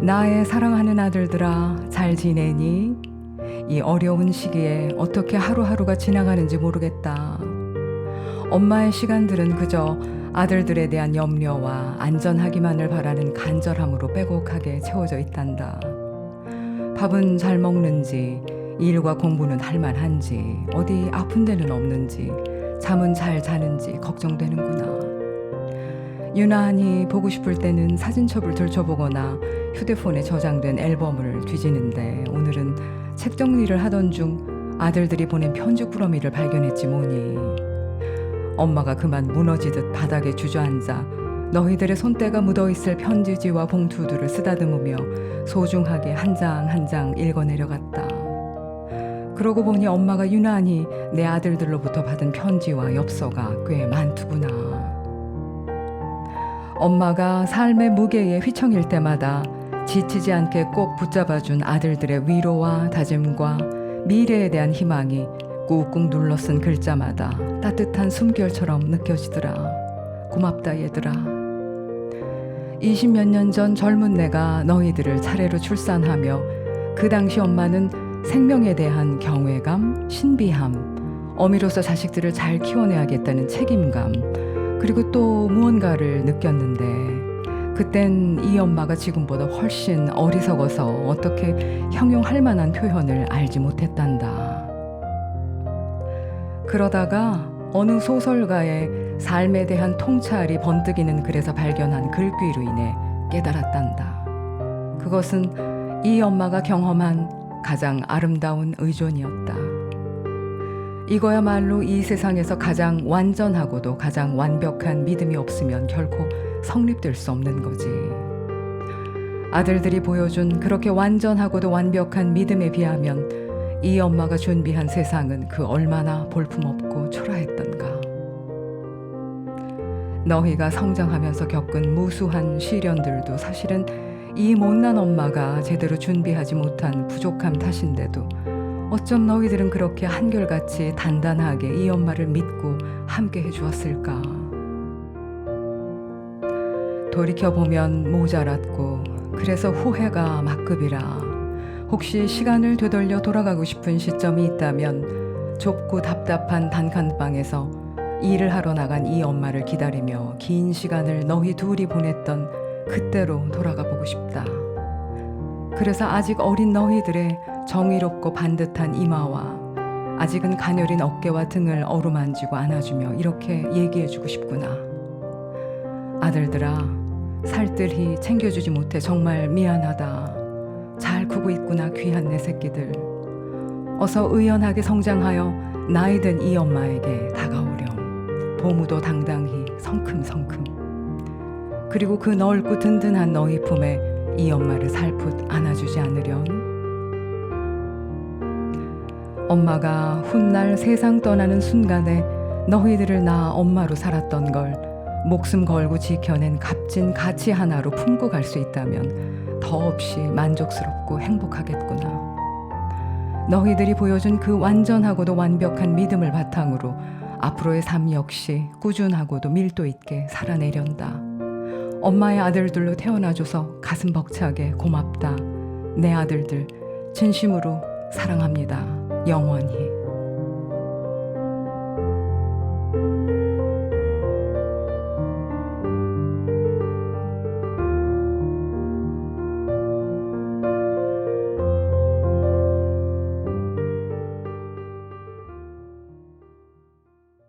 나의 사랑하는 아들들아, 잘 지내니? 이 어려운 시기에 어떻게 하루하루가 지나가는지 모르겠다. 엄마의 시간들은 그저 아들들에 대한 염려와 안전하기만을 바라는 간절함으로 빼곡하게 채워져 있단다. 밥은 잘 먹는지, 일과 공부는 할만한지, 어디 아픈 데는 없는지, 잠은 잘 자는지 걱정되는구나. 유난히 보고 싶을 때는 사진첩을 들춰보거나 휴대폰에 저장된 앨범을 뒤지는데 오늘은 책 정리를 하던 중 아들들이 보낸 편지 꾸러미를 발견했지 뭐니. 엄마가 그만 무너지듯 바닥에 주저앉아 너희들의 손때가 묻어있을 편지지와 봉투들을 쓰다듬으며 소중하게 한 장 한 장 읽어내려갔다. 그러고 보니 엄마가 유난히 내 아들들로부터 받은 편지와 엽서가 꽤 많더구나. 엄마가 삶의 무게에 휘청일 때마다 지치지 않게 꼭 붙잡아준 아들들의 위로와 다짐과 미래에 대한 희망이 꾹꾹 눌러 쓴 글자마다 따뜻한 숨결처럼 느껴지더라. 고맙다 얘들아. 20몇 년 전 젊은 내가 너희들을 차례로 출산하며 그 당시 엄마는 생명에 대한 경외감, 신비함, 어미로서 자식들을 잘 키워내야겠다는 책임감, 그리고 또 무언가를 느꼈는데 그땐 이 엄마가 지금보다 훨씬 어리석어서 어떻게 형용할 만한 표현을 알지 못했단다. 그러다가 어느 소설가의 삶에 대한 통찰이 번뜩이는 글에서 발견한 글귀로 인해 깨달았단다. 그것은 이 엄마가 경험한 가장 아름다운 의존이었다. 이거야말로 이 세상에서 가장 완전하고도 가장 완벽한 믿음이 없으면 결코 성립될 수 없는 거지. 아들들이 보여준 그렇게 완전하고도 완벽한 믿음에 비하면 이 엄마가 준비한 세상은 그 얼마나 볼품없고 초라했던가. 너희가 성장하면서 겪은 무수한 시련들도 사실은 이 못난 엄마가 제대로 준비하지 못한 부족함 탓인데도 어쩜 너희들은 그렇게 한결같이 단단하게 이 엄마를 믿고 함께 해주었을까? 돌이켜보면 모자랐고 그래서 후회가 막급이라 혹시 시간을 되돌려 돌아가고 싶은 시점이 있다면 좁고 답답한 단칸방에서 일을 하러 나간 이 엄마를 기다리며 긴 시간을 너희 둘이 보냈던 그때로 돌아가 보고 싶다. 그래서 아직 어린 너희들의 정의롭고 반듯한 이마와 아직은 가녀린 어깨와 등을 어루만지고 안아주며 이렇게 얘기해주고 싶구나. 아들들아, 살뜰히 챙겨주지 못해 정말 미안하다. 잘 크고 있구나, 귀한 내 새끼들. 어서 의연하게 성장하여 나이 든 이 엄마에게 다가오렴. 보무도 당당히 성큼성큼. 그리고 그 넓고 든든한 너희 품에 이 엄마를 살풋 안아주지 않으련? 엄마가 훗날 세상 떠나는 순간에 너희들을 낳아 엄마로 살았던 걸 목숨 걸고 지켜낸 값진 가치 하나로 품고 갈 수 있다면 더없이 만족스럽고 행복하겠구나. 너희들이 보여준 그 완전하고도 완벽한 믿음을 바탕으로 앞으로의 삶 역시 꾸준하고도 밀도 있게 살아내련다. 엄마의 아들들로 태어나줘서 가슴 벅차게 고맙다. 내 아들들 진심으로 사랑합니다. 영원히.